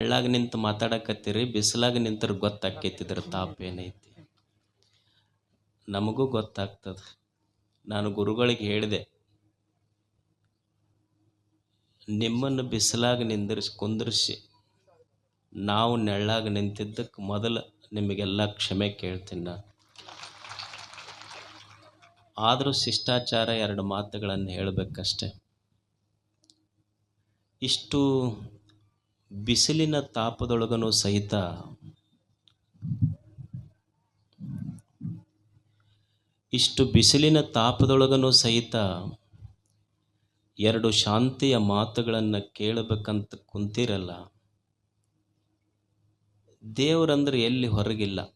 ಬೆಳ್ಳಾಗ ನಿಂತು ಮಾತಾಡಕತ್ತೀರಿ, ಬಿಸಿಲಾಗ ನಿಂತರ ಗೊತ್ತಾಕೈತಿ ಇದ್ರ ತಾಪ ಏನೈತಿ? ನಮಗೂ ಗೊತ್ತಾಗ್ತದ. ನಾನು ಗುರುಗಳಿಗೆ ಹೇಳಿದೆ, ನಿಮ್ಮನ್ನು ಬಿಸಿಲಾಗ ನಿಂದಿರಿಸಿ, ಕುಂದಿರಿಸಿ, ನಾವು ನೆಳ್ಳಾಗ ನಿಂತಿದ್ದಕ್ಕೆ ಮೊದಲು ನಿಮಗೆಲ್ಲ ಕ್ಷಮೆ ಕೇಳ್ತೀನಿ ನಾನು. ಆದರೂ ಶಿಷ್ಟಾಚಾರ ಎರಡು ಮಾತುಗಳನ್ನು ಹೇಳಬೇಕಷ್ಟೆ. ಇಷ್ಟು ಬಿಸಿಲಿನ ತಾಪದೊಳಗನು ಸಹಿತ ಇಷ್ಟು ಬಿಸಿಲಿನ ತಾಪದೊಳಗನು ಸಹಿತ ಎರಡು ಶಾಂತಿಯ ಮಾತುಗಳನ್ನು ಕೇಳಬೇಕಂತ ಕುಂತಿರಲ್ಲ. ದೇವರಂದ್ರೆ ಎಲ್ಲಿ ಹೊರಗಿಲ್ಲ.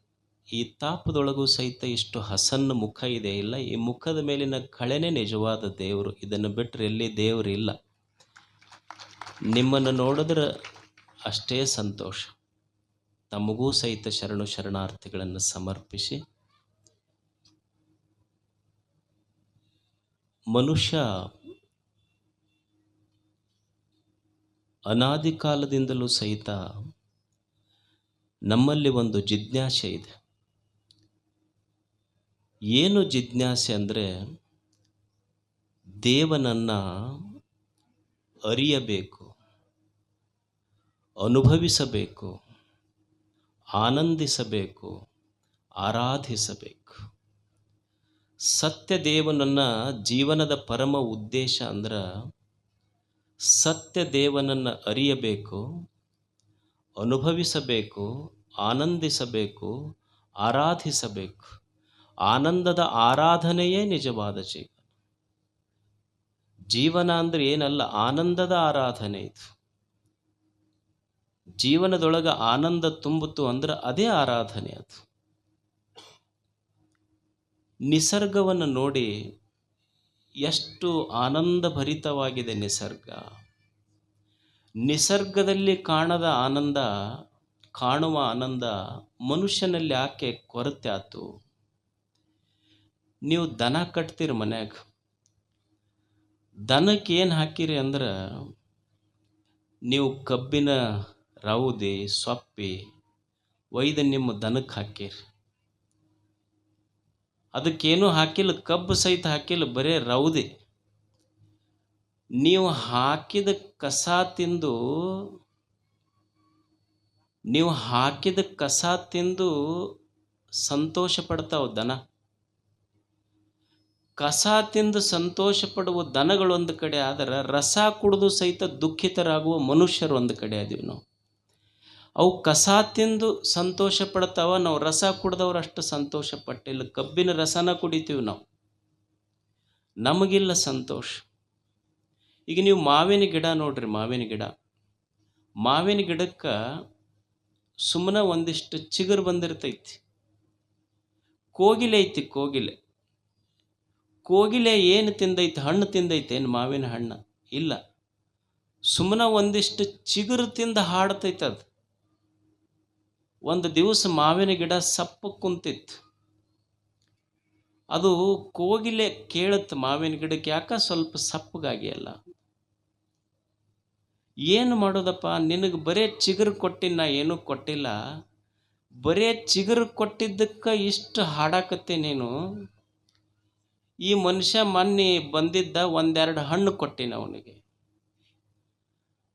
ಈ ತಾಪದೊಳಗೂ ಸಹಿತ ಇಷ್ಟು ಹಸನ್ನ ಮುಖ ಇದೆ ಇಲ್ಲ. ಈ ಮುಖದ ಮೇಲಿನ ಕಳೆನೇ ನಿಜವಾದ ದೇವರು. ಇದನ್ನು ಬಿಟ್ಟರೆ ಎಲ್ಲಿ ದೇವರು ಇಲ್ಲ ನಿಮ್ಮನ್ನು ನೋಡಿದ್ರೆ ಅಷ್ಟೇ ಸಂತೋಷ. ತಮಗೂ ಸಹಿತ ಶರಣು ಶರಣಾರ್ಥಿಗಳನ್ನು ಸಮರ್ಪಿಸಿ ಮನುಷ್ಯ ಅನಾದಿ ಕಾಲದಿಂದಲೂ ಸಹಿತ ನಮ್ಮಲ್ಲಿ ಒಂದು ಜಿಜ್ಞಾಸೆ ಇದೆ. ಏನು ಜಿಜ್ಞಾಸೆ ಅಂದರೆ ದೇವನನ್ನು ಅರಿಯಬೇಕು. ಅನುಭವಿಸಬೇಕು, ಆನಂದಿಸಬೇಕು, ಆರಾಧಿಸಬೇಕು. ಸತ್ಯ ದೇವನನ್ನು ಜೀವನದ ಪರಮ ಉದ್ದೇಶ ಅಂದ್ರೆ ಸತ್ಯ ದೇವನನ್ನು ಅರಿಯಬೇಕು, ಅನುಭವಿಸಬೇಕು, ಆನಂದಿಸಬೇಕು, ಆರಾಧಿಸಬೇಕು. ಆನಂದದ ಆರಾಧನೆಯೇ ನಿಜವಾದ ಜೀವನ. ಜೀವನ ಅಂದರೆ ಏನಲ್ಲ, ಆನಂದದ ಆರಾಧನೆ ಇದು. ಜೀವನದೊಳಗೆ ಆನಂದ ತುಂಬಿತು ಅಂದ್ರೆ ಅದೇ ಆರಾಧನೆ ಅದು. ನಿಸರ್ಗವನ್ನು ನೋಡಿ ಎಷ್ಟು ಆನಂದಭರಿತವಾಗಿದೆ ನಿಸರ್ಗ. ನಿಸರ್ಗದಲ್ಲಿ ಕಾಣದ ಆನಂದ, ಕಾಣುವ ಆನಂದ ಮನುಷ್ಯನಲ್ಲಿ ಆಕೆ ಕೊರತೆ ಆತು? ನೀವು ದನ ಕಟ್ತೀರಿ ಮನ್ಯಾಗ. ದನಕ್ಕೆ ಏನು ಹಾಕಿರಿ ಅಂದ್ರೆ ನೀವು ಕಬ್ಬಿನ ರೌದಿ, ಸೊಪ್ಪೆ ಒಯ್ದು ನಿಮ್ಮ ದನಕ್ಕೆ ಹಾಕಿರಿ ಅದಕ್ಕೇನು ಹಾಕಿಲ್ಲ, ಕಬ್ಬು ಸಹಿತ ಹಾಕಿಲ್ಲ, ಬರೇ ರೌದೆ. ನೀವು ಹಾಕಿದ ಕಸ ತಿಂದು, ನೀವು ಹಾಕಿದ ಕಸ ತಿಂದು ಸಂತೋಷ ಪಡ್ತಾವ ದನ. ಕಸ ತಿಂದು ಸಂತೋಷ ಪಡುವ ದನಗಳು ಒಂದು ಕಡೆ ಆದರೆ, ರಸ ಕುಡಿದು ಸಹಿತ ದುಃಖಿತರಾಗುವ ಮನುಷ್ಯರು ಒಂದು ಕಡೆ ಅದೀವಿ ನಾವು. ಅವು ಕಸ ತಿಂದು ಸಂತೋಷ ಪಡ್ತಾವ, ನಾವು ರಸ ಕುಡ್ದವ್ರು ಅಷ್ಟು ಸಂತೋಷ ಪಟ್ಟಿಲ್ಲ. ಕಬ್ಬಿನ ರಸನ ಕುಡಿತೀವಿ ನಾವು. ನಮಗಿಲ್ಲ ಸಂತೋಷ. ಈಗ ನೀವು ಮಾವಿನ ಗಿಡ ನೋಡ್ರಿ, ಮಾವಿನ ಗಿಡ. ಮಾವಿನ ಗಿಡಕ್ಕೆ ಸುಮ್ಮನೆ ಒಂದಿಷ್ಟು ಚಿಗುರು ಬಂದಿರ್ತೈತಿ. ಕೋಗಿಲೆ ಐತಿ, ಕೋಗಿಲೆ. ಕೋಗಿಲೆ ಏನು ತಿಂದೈತಿ, ಹಣ್ಣು ತಿಂದೈತೆ, ಏನು ಮಾವಿನ ಹಣ್ಣು? ಇಲ್ಲ. ಸುಮ್ಮನೆ ಒಂದಿಷ್ಟು ಚಿಗುರು ತಿಂದು ಹಾಡ್ತೈತೆ ಅದು. ಒಂದು ದಿವಸ ಮಾವಿನ ಗಿಡ ಸಪ್ಪು ಕುಂತಿತ್ತು. ಅದು ಕೋಗಿಲೆ ಕೇಳುತ್ತೆ ಮಾವಿನ ಗಿಡಕ್ಕೆ, ಯಾಕೆ ಸ್ವಲ್ಪ ಸಪ್ಪಗಾಗಿ ಅಲ್ಲ. ಏನು ಮಾಡೋದಪ್ಪ, ನಿನಗೆ ಬರೇ ಚಿಗುರು ಕೊಟ್ಟಿನ, ನಾ ಏನೂ ಕೊಟ್ಟಿಲ್ಲ. ಬರೇ ಚಿಗುರು ಕೊಟ್ಟಿದ್ದಕ್ಕೆ ಇಷ್ಟು ಹಾಡಾಕತ್ತೆ ನೀನು. ಈ ಮನುಷ್ಯ ಮೊನ್ನೆ ಬಂದಿದ್ದ ಒಂದೆರಡು ಹಣ್ಣು ಕೊಟ್ಟಿನ ಅವನಿಗೆ.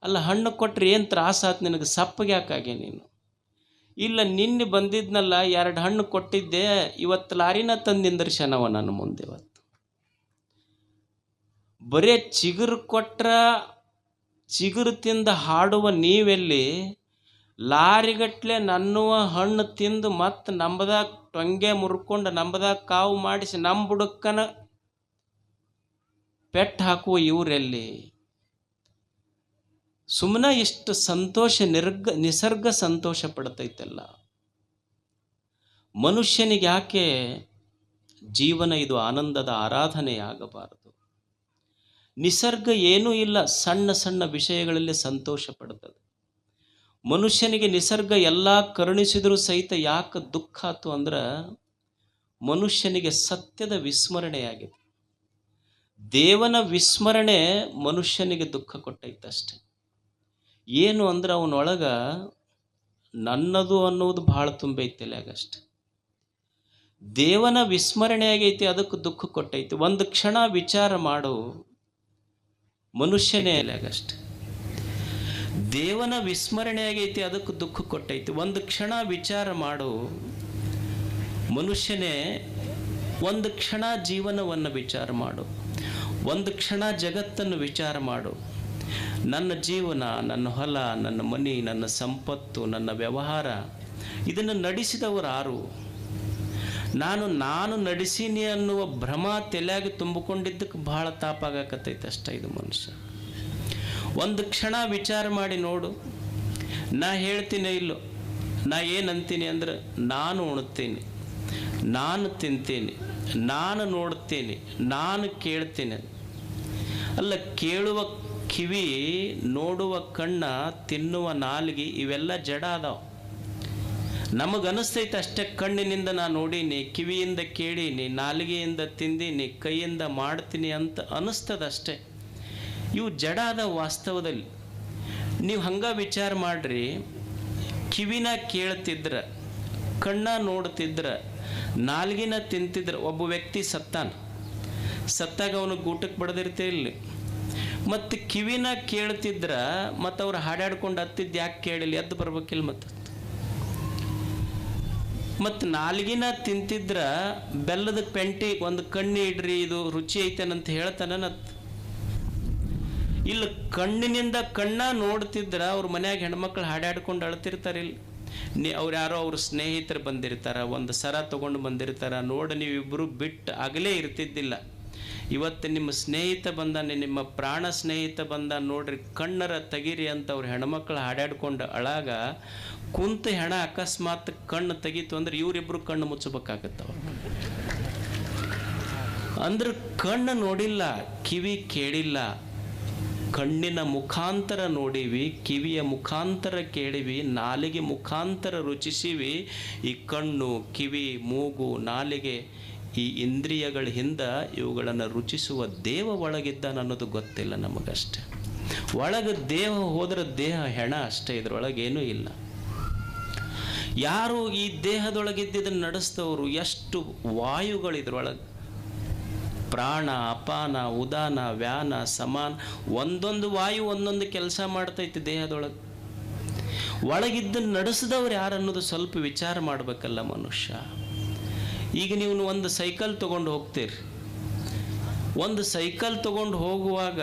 ಅಲ್ಲ, ಹಣ್ಣು ಕೊಟ್ಟರೆ ಏನು ತ್ರಾಸ ಆತು ನಿನಗೆ? ಸಪ್ಪಗೆ ಯಾಕಾಗೆ ನೀನು? ಇಲ್ಲ, ನಿನ್ನೆ ಬಂದಿದ್ನಲ್ಲ, ಎರಡು ಹಣ್ಣು ಕೊಟ್ಟಿದ್ದೆ, ಇವತ್ತು ಲಾರಿನ ತಂದಿಂದರ್ಶನವ ನನ್ನ ಮುಂದೆ ಇವತ್ತು. ಬರೇ ಚಿಗುರು ಕೊಟ್ರ, ಚಿಗುರು ತಿಂದ ಹಾಡುವ ನೀವೆಲ್ಲಿ, ಲಾರಿಗಟ್ಲೆ ನನ್ನುವ ಹಣ್ಣು ತಿಂದು ಮತ್ತೆ ನಂಬದಾಗ ಟೊಂಗೆ ಮುರ್ಕೊಂಡು ನಂಬದಾಗ ಕಾವು ಮಾಡಿಸಿ ನಮ್ಮ ಬುಡಕ್ಕನ ಪೆಟ್ಟು ಹಾಕುವ ಇವರೆಲ್ಲಿ? ಸುಮ್ಮನೆ ಎಷ್ಟು ಸಂತೋಷ, ನಿರ್ಗ, ನಿಸರ್ಗ ಸಂತೋಷ ಪಡ್ತೈತಲ್ಲ. ಮನುಷ್ಯನಿಗೆ ಯಾಕೆ ಜೀವನ ಇದು ಆನಂದದ ಆರಾಧನೆಯಾಗಬಾರದು? ನಿಸರ್ಗ ಏನೂ ಇಲ್ಲ, ಸಣ್ಣ ಸಣ್ಣ ವಿಷಯಗಳಲ್ಲಿ ಸಂತೋಷ ಪಡ್ತದೆ. ಮನುಷ್ಯನಿಗೆ ನಿಸರ್ಗ ಎಲ್ಲ ಕರುಣಿಸಿದರೂ ಸಹಿತ ಯಾಕೆ ದುಃಖ ಆತು ಅಂದ್ರೆ, ಮನುಷ್ಯನಿಗೆ ಸತ್ಯದ ವಿಸ್ಮರಣೆಯಾಗಿದೆ. ದೇವನ ವಿಸ್ಮರಣೆ ಮನುಷ್ಯನಿಗೆ ದುಃಖ ಕೊಟ್ಟೈತಷ್ಟೆ. ಏನು ಅಂದ್ರೆ ಅವನೊಳಗೆ ನನ್ನದು ಅನ್ನೋದು ಭಾಳ ತುಂಬೈತಿ ಅಷ್ಟೆ ದೇವನ ವಿಸ್ಮರಣೆ ಆಗೈತಿ, ಅದಕ್ಕೆ ದುಃಖ ಕೊಟ್ಟೈತಿ. ಒಂದು ಕ್ಷಣ ವಿಚಾರ ಮಾಡು, ಮನುಷ್ಯನೇ ಅಷ್ಟೆ ದೇವನ ವಿಸ್ಮರಣೆ ಆಗೈತಿ, ಅದಕ್ಕೆ ದುಃಖ ಕೊಟ್ಟೈತಿ. ಒಂದು ಕ್ಷಣ ವಿಚಾರ ಮಾಡು, ಮನುಷ್ಯನೇ, ಒಂದು ಕ್ಷಣ ಜೀವನವನ್ನು ವಿಚಾರ ಮಾಡು. ಒಂದು ಕ್ಷಣ ಜಗತ್ತನ್ನು ವಿಚಾರ ಮಾಡು. ನನ್ನ ಜೀವನ, ನನ್ನ ಹೊಲ, ನನ್ನ ಮನೆ, ನನ್ನ ಸಂಪತ್ತು, ನನ್ನ ವ್ಯವಹಾರ, ಇದನ್ನು ನಡೆಸಿದವರು ಯಾರು? ನಾನು ನಾನು ನಡೆಸೀನಿ ಅನ್ನುವ ಭ್ರಮ ತಲೆಯಾಗಿ ತುಂಬಿಕೊಂಡಿದ್ದಕ್ಕೆ ಬಹಳ ತಾಪಾಗಕತ್ತೈತೆ ಅಷ್ಟ ಇದು ಮನುಷ್ಯ. ಒಂದು ಕ್ಷಣ ವಿಚಾರ ಮಾಡಿ ನೋಡು. ನಾ ಹೇಳ್ತೀನಿ ಇಲ್ಲೋ? ನಾ ಏನಂತೀನಿ ಅಂದ್ರೆ, ನಾನು ಉಣ್ತೀನಿ, ನಾನು ತಿಂತೀನಿ, ನಾನು ನೋಡ್ತೀನಿ, ನಾನು ಕೇಳ್ತೀನಿ. ಅಲ್ಲ, ಕೇಳುವ ಕಿವಿ ನೋಡುವ ಕಣ್ಣ ತಿನ್ನುವ ನಾಲಿಗೆ ಇವೆಲ್ಲ ಜಡ ಅದಾವ. ನಮಗನಿಸ್ತೈತೆ ಅಷ್ಟೇ ಕಣ್ಣಿನಿಂದ ನಾನು ನೋಡೀನಿ, ಕಿವಿಯಿಂದ ಕೇಳೀನಿ, ನಾಲಿಗೆಯಿಂದ ತಿಂದೀನಿ, ಕೈಯಿಂದ ಮಾಡ್ತೀನಿ ಅಂತ ಅನಿಸ್ತದಷ್ಟೇ. ಇವು ಜಡ ಅದ ವಾಸ್ತವದಲ್ಲಿ. ನೀವು ಹಂಗೆ ವಿಚಾರ ಮಾಡ್ರಿ, ಕಿವಿನ ಕೇಳ್ತಿದ್ರ, ಕಣ್ಣ ನೋಡ್ತಿದ್ರ, ನಾಲ್ಗಿನ ತಿಂತಿದ್ರ, ಒಬ್ಬ ವ್ಯಕ್ತಿ ಸತ್ತಾನ. ಸತ್ತಾಗ ಅವನು ಗೂಟಕ್ಕೆ ಬಡದಿರ್ತೇ ಇಲ್ಲಿ. ಮತ್ತು ಕಿವಿನ ಕೇಳ್ತಿದ್ರ ಮತ್ತು ಅವ್ರು ಹಾಡಾಡ್ಕೊಂಡು ಹತ್ತಿದ್ದು ಯಾಕೆ ಕೇಳಿಲ್ಲ, ಎದ್ದು ಬರ್ಬೇಕಿಲ್ಲ ಮತ್ತು. ಮತ್ತು ನಾಲ್ಗಿನ ತಿಂತಿದ್ರ ಬೆಲ್ಲದ ಪೆಂಟಿ ಒಂದು ಕಣ್ಣಿ ಇಡ್ರಿ, ಇದು ರುಚಿ ಐತೇನಂತ ಹೇಳ್ತಾನತ್ ಇಲ್ಲ ಕಣ್ಣಿನಿಂದ ಕಣ್ಣ ನೋಡ್ತಿದ್ರ ಅವ್ರ ಮನ್ಯಾಗ ಹೆಣ್ಮಕ್ಳು ಹಾಡಾಡ್ಕೊಂಡು ಅಳ್ತಿರ್ತಾರೆ ಇಲ್ಲಿ. ನೀ ಅವ್ರು ಯಾರೋ ಅವ್ರ ಸ್ನೇಹಿತರು ಬಂದಿರ್ತಾರ, ಒಂದು ಸರ ತಗೊಂಡು ಬಂದಿರ್ತಾರ, ನೋಡಿ ನೀವಿಬ್ಬರು ಬಿಟ್ಟು ಆಗಲೇ ಇರ್ತಿದ್ದಿಲ್ಲ. ಇವತ್ತು ನಿಮ್ಮ ಸ್ನೇಹಿತ ಬಂದಾನೆ ನಿಮ್ಮ ಪ್ರಾಣ ಸ್ನೇಹಿತ ಬಂದ, ನೋಡ್ರಿ ಕಣ್ಣರ ತೆಗೀರಿ ಅಂತ ಅವ್ರ ಹೆಣ್ಮಕ್ಳು ಹಾಡಾಡ್ಕೊಂಡು ಅಳಾಗ ಕುಂತ ಹೆಣ ಅಕಸ್ಮಾತ್ ಕಣ್ಣು ತೆಗೀತು ಅಂದ್ರೆ ಇವರಿಬ್ರು ಕಣ್ಣು ಮುಚ್ಚಬೇಕಾಗತ್ತವ. ಅಂದ್ರೆ ಕಣ್ಣು ನೋಡಿಲ್ಲ, ಕಿವಿ ಕೇಳಿಲ್ಲ. ಕಣ್ಣಿನ ಮುಖಾಂತರ ನೋಡಿವಿ, ಕಿವಿಯ ಮುಖಾಂತರ ಕೇಳಿವಿ, ನಾಲಿಗೆ ಮುಖಾಂತರ ರುಚಿಸಿವಿ. ಈ ಕಣ್ಣು, ಕಿವಿ, ಮೂಗು, ನಾಲಿಗೆ ಈ ಇಂದ್ರಿಯಗಳ ಹಿಂದ ಇವುಗಳನ್ನು ರುಚಿಸುವ ದೇವ ಒಳಗಿದ್ದಾನ ಅನ್ನೋದು ಗೊತ್ತಿಲ್ಲ ನಮಗಷ್ಟೆ. ಒಳಗೆ ದೇಹ ಹೋದ್ರೆ ದೇಹ ಹೆಣ ಅಷ್ಟೇ ಇದ್ರೊಳಗೇನೂ ಇಲ್ಲ. ಯಾರು ಈ ದೇಹದೊಳಗಿದ್ದದನ್ನು ನಡೆಸ್ತವ್ರು ಎಷ್ಟು ವಾಯುಗಳು ಇದ್ರೊಳಗೆ. ಪ್ರಾಣ, ಅಪಾನ, ಉದಾನ, ವ್ಯಾನ, ಸಮಾನ, ಒಂದೊಂದು ವಾಯು ಒಂದೊಂದು ಕೆಲಸ ಮಾಡ್ತೈತಿ ದೇಹದೊಳಗೆ. ಒಳಗಿದ್ದನ್ನು ನಡೆಸಿದವ್ರು ಯಾರನ್ನೋದು ಸ್ವಲ್ಪ ವಿಚಾರ ಮಾಡಬೇಕಲ್ಲ ಮನುಷ್ಯ. ಈಗ ನೀವು ಒಂದು ಸೈಕಲ್ ತೊಗೊಂಡು ಹೋಗ್ತೀರಿ. ಒಂದು ಸೈಕಲ್ ತೊಗೊಂಡು ಹೋಗುವಾಗ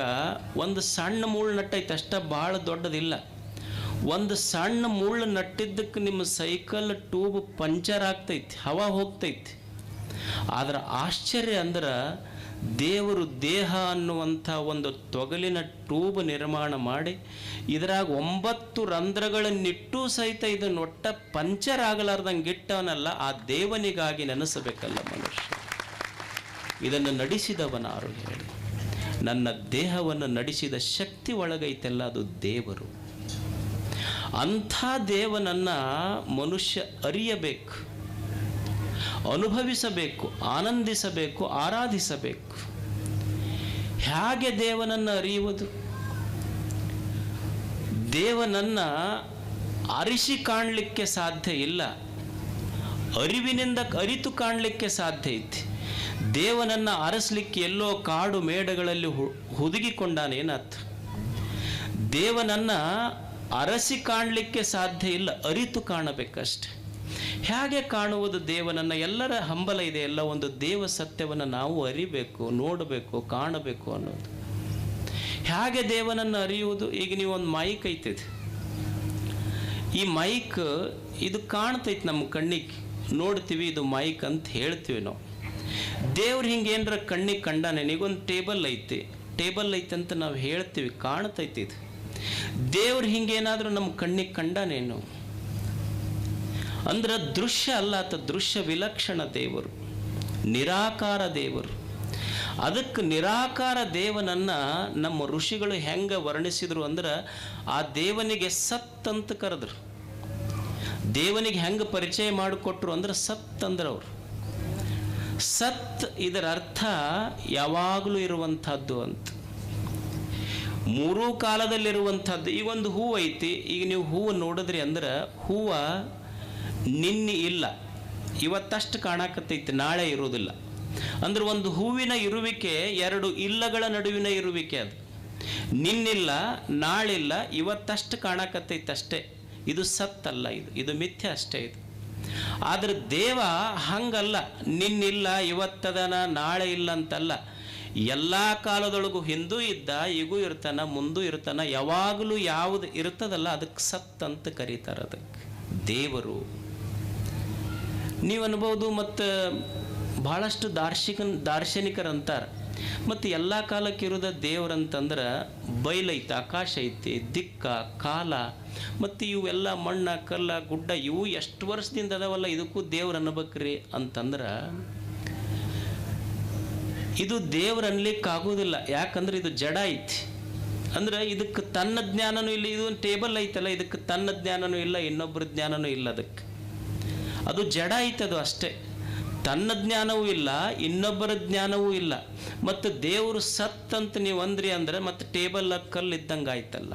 ಒಂದು ಸಣ್ಣ ಮುಳ್ಳು ನಟ್ಟೈತೆ ಅಷ್ಟೇ ಭಾಳ ದೊಡ್ಡದಿಲ್ಲ. ಒಂದು ಸಣ್ಣ ಮುಳ್ಳು ನಟ್ಟಿದ್ದಕ್ಕೆ ನಿಮ್ಮ ಸೈಕಲ್ ಟ್ಯೂಬ್ ಪಂಚರ್ ಆಗ್ತೈತಿ, ಹವಾ ಹೋಗ್ತೈತಿ. ಆದ್ರೆ ಆಶ್ಚರ್ಯ ಅಂದ್ರೆ ದೇವರು ದೇಹ ಅನ್ನುವಂಥ ಒಂದು ತೊಗಲಿನ ಟ್ಯೂಬ್ ನಿರ್ಮಾಣ ಮಾಡಿ ಇದರಾಗ ಒಂಬತ್ತು ರಂಧ್ರಗಳನ್ನಿಟ್ಟು ಸಹಿತ ಇದನ್ನು ಒಟ್ಟ ಪಂಚರ್ ಆಗಲಾರ್ದಂಗೆ ಇಟ್ಟವನಲ್ಲ, ಆ ದೇವನಿಗಾಗಿ ನೆನೆಸಬೇಕಲ್ಲ ಮನುಷ್ಯ. ಇದನ್ನು ನಡೆಸಿದವನಾರು ಹೇಳಿ. ನನ್ನ ದೇಹವನ್ನು ನಡೆಸಿದ ಶಕ್ತಿ ಒಳಗೈತೆಲ್ಲ, ಅದು ದೇವರು. ಅಂಥ ದೇವನನ್ನು ಮನುಷ್ಯ ಅರಿಯಬೇಕು. ಅನುಭವಿಸಬೇಕು, ಆನಂದಿಸಬೇಕು, ಆರಾಧಿಸಬೇಕು. ಹೇಗೆ ದೇವನನ್ನು ಅರಿಯುವುದು? ದೇವನನ್ನು ಅರಿಸಿ ಕಾಣಲಿಕ್ಕೆ ಸಾಧ್ಯ ಇಲ್ಲ. ಅರಿವಿನಿಂದ ಅರಿತು ಕಾಣಲಿಕ್ಕೆ ಸಾಧ್ಯ ಐತಿ. ದೇವನನ್ನು ಅರಸಲಿಕ್ಕೆ ಎಲ್ಲೋ ಕಾಡು ಮೇಡಗಳಲ್ಲಿ ಹು- ದೇವನನ್ನು ದೇವನನ್ನ ಅರಸಿ ಕಾಣಲಿಕ್ಕೆ ಸಾಧ್ಯ ಇಲ್ಲ, ಅರಿತು ಕಾಣಬೇಕಷ್ಟೆ. ಹೇಗೆ ಕಾಣುವುದು ದೇವನನ್ನು? ಎಲ್ಲರ ಹಂಬಲ ಇದೆ, ಎಲ್ಲ ಒಂದು ದೇವ ಸತ್ಯವನ್ನು ನಾವು ಅರಿಬೇಕು, ನೋಡಬೇಕು, ಕಾಣಬೇಕು ಅನ್ನೋದು. ಹೇಗೆ ದೇವನನ್ನು ಅರಿಯುವುದು? ಈಗ ನೀವು ಒಂದು ಮೈಕ್ ಐತೈತಿ. ಈ ಮೈಕ್, ಇದು ಕಾಣ್ತೈತಿ ನಮ್ಮ ಕಣ್ಣಿಗೆ. ನೋಡ್ತೀವಿ, ಇದು ಮೈಕ್ ಅಂತ ಹೇಳ್ತೀವಿ ನಾವು. ದೇವ್ರು ಹಿಂಗೇನರ ಕಣ್ಣಿಗೆ ಕಂಡಾನೆ ಈಗೊಂದು ಟೇಬಲ್ ಐತಿ. ಟೇಬಲ್ ಐತೆ ಅಂತ ನಾವು ಹೇಳ್ತೀವಿ, ಕಾಣ್ತೈತಿ ಇದು. ದೇವ್ರು ಹಿಂಗೇನಾದರೂ ನಮ್ಮ ಕಣ್ಣಿಗೆ ಕಂಡಾನೇನು? ಅಂದ್ರೆ ದೃಶ್ಯ ಅಲ್ಲ ಆತ ದೃಶ್ಯ ವಿಲಕ್ಷಣ ದೇವರು, ನಿರಾಕಾರ ದೇವರು. ಅದಕ್ಕೆ ನಿರಾಕಾರ ದೇವನನ್ನ ನಮ್ಮ ಋಷಿಗಳು ಹೆಂಗೆ ವರ್ಣಿಸಿದ್ರು ಅಂದ್ರೆ ಆ ದೇವನಿಗೆ ಸತ್ ಅಂತ ಕರೆದ್ರು. ದೇವನಿಗೆ ಹೆಂಗೆ ಪರಿಚಯ ಮಾಡಿಕೊಟ್ರು ಅಂದ್ರೆ ಸತ್ ಅಂದ್ರೆ ಅವರು. ಸತ್ ಇದರ ಅರ್ಥ ಯಾವಾಗಲೂ ಇರುವಂಥದ್ದು ಅಂತ. ಮೂರೂ ಕಾಲದಲ್ಲಿರುವಂಥದ್ದು, ಈಗ ಒಂದು ಹೂವು ಐತಿ ಈಗ ನೀವು ಹೂವು ನೋಡಿದ್ರಿ ಅಂದ್ರೆ ಹೂವು ನಿನ್ನೆ ಇಲ್ಲ. ಇವತ್ತಷ್ಟು ಕಾಣಕತ್ತೈತಿ, ನಾಳೆ ಇರೋದಿಲ್ಲ ಅಂದ್ರೆ ಒಂದು ಹೂವಿನ ಇರುವಿಕೆ ಎರಡು ಇಲ್ಲಗಳ ನಡುವಿನ ಇರುವಿಕೆ ಅದು. ನಿನ್ನಿಲ್ಲ, ನಾಳಿಲ್ಲ, ಇವತ್ತಷ್ಟು ಕಾಣಕತ್ತೈತೆ ಅಷ್ಟೇ. ಇದು ಸತ್ತಲ್ಲ ಇದು ಇದು ಮಿಥ್ಯ ಅಷ್ಟೇ ಇದು. ಆದ್ರೆ ದೇವ ಹಂಗಲ್ಲ, ನಿನ್ನಿಲ್ಲ, ಇವತ್ತದನ, ನಾಳೆ ಇಲ್ಲ ಅಂತಲ್ಲ. ಎಲ್ಲ ಕಾಲದೊಳಗೂ ಹಿಂದೂ ಇದ್ದ, ಈಗೂ ಇರ್ತಾನ, ಮುಂದೂ ಇರ್ತಾನ, ಯಾವಾಗಲೂ ಯಾವುದು ಇರ್ತದಲ್ಲ, ಅದಕ್ಕೆ ಸತ್ ಅಂತ ಕರೀತಾರೆ ಅದಕ್ಕೆ. ದೇವರು ನೀವು ಅನ್ಬೋದು ಮತ್ತು ಭಾಳಷ್ಟು ದಾರ್ಶಿಕ ದಾರ್ಶನಿಕರಂತಾರೆ. ಮತ್ತು ಎಲ್ಲ ಕಾಲಕ್ಕೆ ಇರೋದ ದೇವ್ರಂತಂದ್ರೆ ಬಯಲೈತಿ ಆಕಾಶ ಐತಿ, ದಿಕ್ಕ, ಕಾಲ, ಮತ್ತು ಇವೆಲ್ಲ ಮಣ್ಣ, ಕಲ್ಲ, ಗುಡ್ಡ, ಇವು ಎಷ್ಟು ವರ್ಷದಿಂದ ಅದಾವಲ್ಲ ಇದಕ್ಕೂ ದೇವ್ರು ಅನ್ಬೇಕ್ರಿ ಅಂತಂದ್ರೆ ಇದು ದೇವ್ರು ಅನ್ಲಿಕ್ಕೆ ಆಗೋದಿಲ್ಲ. ಯಾಕಂದ್ರೆ ಇದು ಜಡ ಐತಿ. ಅಂದ್ರೆ ಇದಕ್ಕೆ ತನ್ನ ಜ್ಞಾನನೂ ಇಲ್ಲ, ಇದು ಟೇಬಲ್ ಐತಲ್ಲ ಇದಕ್ಕೆ ತನ್ನ ಜ್ಞಾನನೂ ಇಲ್ಲ ಇನ್ನೊಬ್ಬರ ಜ್ಞಾನನೂ ಇಲ್ಲ ಅದಕ್ಕೆ. ಅದು ಜಡ ಐತದು ಅಷ್ಟೇ. ತನ್ನ ಜ್ಞಾನವೂ ಇಲ್ಲ, ಇನ್ನೊಬ್ಬರ ಜ್ಞಾನವೂ ಇಲ್ಲ. ಮತ್ತು ದೇವರು ಸತ್ ಅಂತ ನೀವು ಅಂದ್ರಿ ಅಂದ್ರೆ ಮತ್ತು ಟೇಬಲ್ ಕಲ್ಲು ಇದ್ದಂಗೆ ಆಯ್ತಲ್ಲ.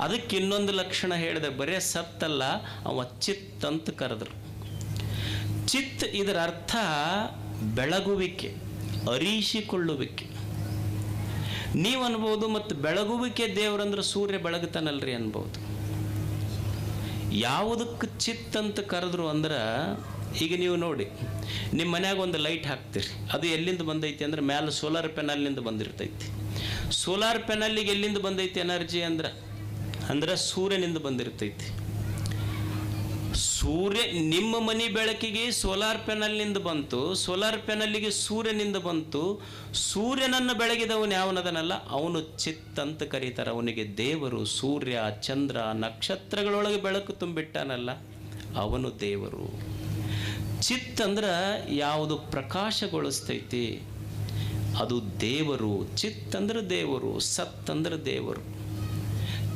ಅದಕ್ಕೆ ಇನ್ನೊಂದು ಲಕ್ಷಣ ಹೇಳಿದೆ, ಬರೇ ಸತ್ತಲ್ಲ, ಅವ ಚಿತ್ ಅಂತ ಕರೆದ್ರು. ಚಿತ್ ಇದರ ಅರ್ಥ ಬೆಳಗುವಿಕೆ, ಅರಿಶಿಕೊಳ್ಳುವಿಕೆ. ನೀವು ಅನ್ಬೋದು ಮತ್ತು ಬೆಳಗುವಿಕೆ ದೇವರಂದ್ರೆ ಸೂರ್ಯ ಬೆಳಗುತ್ತಾನಲ್ರಿ ಅನ್ಬೋದು. ಯಾವುದಕ್ಕೆ ಚಿತ್ ಅಂತ ಕರೆದ್ರು ಅಂದ್ರೆ, ಈಗ ನೀವು ನೋಡಿ, ನಿಮ್ಮ ಮನ್ಯಾಗ ಒಂದು ಲೈಟ್ ಹಾಕ್ತೀರಿ, ಅದು ಎಲ್ಲಿಂದ ಬಂದೈತಿ ಅಂದ್ರೆ ಮ್ಯಾಲೆ ಸೋಲಾರ್ ಪೆನಲ್ನಿಂದ ಬಂದಿರ್ತೈತಿ. ಸೋಲಾರ್ ಪೆನಲ್ಲಿಗೆ ಎಲ್ಲಿಂದ ಬಂದೈತಿ ಎನರ್ಜಿ ಅಂದ್ರೆ ಅಂದ್ರೆ ಸೂರ್ಯನಿಂದ ಬಂದಿರ್ತೈತಿ. ಸೂರ್ಯ ನಿಮ್ಮ ಮನೆ ಬೆಳಕಿಗೆ ಸೋಲಾರ್ ಪೆನಲ್ನಿಂದ ಬಂತು ಸೋಲಾರ್ ಪೆನಲ್ಲಿಗೆ ಸೂರ್ಯನಿಂದ ಬಂತು. ಸೂರ್ಯನನ್ನು ಬೆಳಗಿದವನು ಯಾವನದನಲ್ಲ? ಅವನು ಚಿತ್ ಅಂತ ಕರೀತಾರೆ. ಅವನಿಗೆ ದೇವರು ಸೂರ್ಯ, ಚಂದ್ರ, ನಕ್ಷತ್ರಗಳೊಳಗೆ ಬೆಳಕು ತುಂಬಿಟ್ಟಾನಲ್ಲ, ಅವನು ದೇವರು. ಚಿತ್ ಅಂದ್ರೆ ಯಾವುದು ಪ್ರಕಾಶಗೊಳಿಸ್ತೈತಿ? ಅದು ದೇವರು. ಚಿತ್ ಅಂದ್ರೆ ದೇವರು. ಸತ್ ಅಂದ್ರೆ ದೇವರು.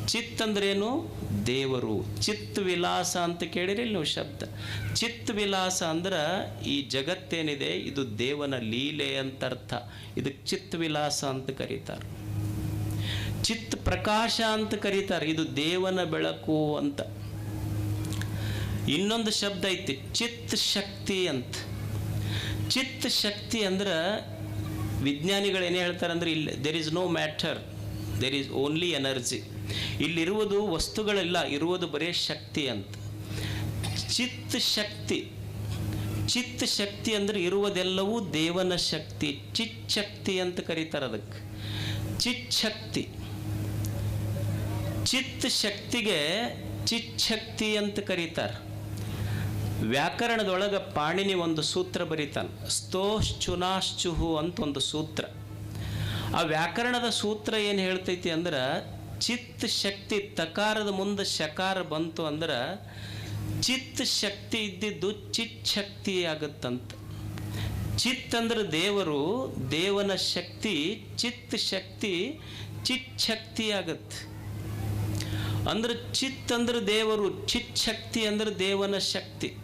ಚಿತ್ ಅಂದ್ರೇನು? ದೇವರು. ಚಿತ್ ವಿಲಾಸ ಅಂತ ಕೇಳಿರಿ ನೀವು ಶಬ್ದ. ಚಿತ್ ವಿಲಾಸ ಅಂದ್ರೆ ಈ ಜಗತ್ತೇನಿದೆ, ಇದು ದೇವನ ಲೀಲೆ ಅಂತ ಅರ್ಥ. ಇದಕ್ಕೆ ಚಿತ್ ವಿಲಾಸ ಅಂತ ಕರೀತಾರೆ. ಚಿತ್ ಪ್ರಕಾಶ ಅಂತ ಕರೀತಾರೆ. ಇದು ದೇವನ ಬೆಳಕು ಅಂತ. ಇನ್ನೊಂದು ಶಬ್ದ ಐತಿ, ಚಿತ್ ಶಕ್ತಿ ಅಂತ. ಚಿತ್ ಶಕ್ತಿ ಅಂದ್ರೆ ವಿಜ್ಞಾನಿಗಳು ಏನು ಹೇಳ್ತಾರೆ ಅಂದ್ರೆ ಇಲ್ಲಿ there is no matter there is only energy ಇಲ್ಲಿರುವುದು ವಸ್ತುಗಳೆಲ್ಲ, ಇರುವುದು ಬರೀ ಶಕ್ತಿ ಅಂತ. ಚಿತ್ ಶಕ್ತಿ ಚಿತ್ ಶಕ್ತಿ ಅಂದ್ರೆ ಇರುವುದೆಲ್ಲವೂ ದೇವನ ಶಕ್ತಿ, ಚಿತ್ ಶಕ್ತಿ ಅಂತ ಕರೀತಾರೆ ಅದಕ್ಕೆ. ಚಿತ್ ಶಕ್ತಿ, ಚಿತ್ ಶಕ್ತಿಗೆ ಚಿತ್ ಶಕ್ತಿ ಅಂತ ಕರೀತಾರೆ. ವ್ಯಾಕರಣದೊಳಗೆ ಪಾಣಿನಿ ಒಂದು ಸೂತ್ರ ಬರೀತಾನೆ, ಸ್ತೋಶ್ಚುನಾಶ್ಚುಹು ಅಂತ ಒಂದು ಸೂತ್ರ. ಆ ವ್ಯಾಕರಣದ ಸೂತ್ರ ಏನು ಹೇಳ್ತೈತಿ ಅಂದ್ರೆ ಚಿತ್ ಶಕ್ತಿ ತಕಾರದ ಮುಂದೆ ಶಕಾರ ಬಂತು ಅಂದ್ರೆ ಚಿತ್ತ ಶಕ್ತಿ ಇದ್ದಿದ್ದು ಚಿತ್ ಶಕ್ತಿ ಆಗುತ್ತಂತ. ಚಿತ್ ಅಂದ್ರೆ ದೇವರು, ದೇವನ ಶಕ್ತಿ, ಚಿತ್ತ ಶಕ್ತಿ ಚಿತ್ ಶಕ್ತಿ ಆಗತ್ತೆ. ಅಂದ್ರೆ ಚಿತ್ ಅಂದ್ರೆ ದೇವರು ಚಿತ್ ಶಕ್ತಿ ಅಂದ್ರೆ ದೇವನ ಶಕ್ತಿ.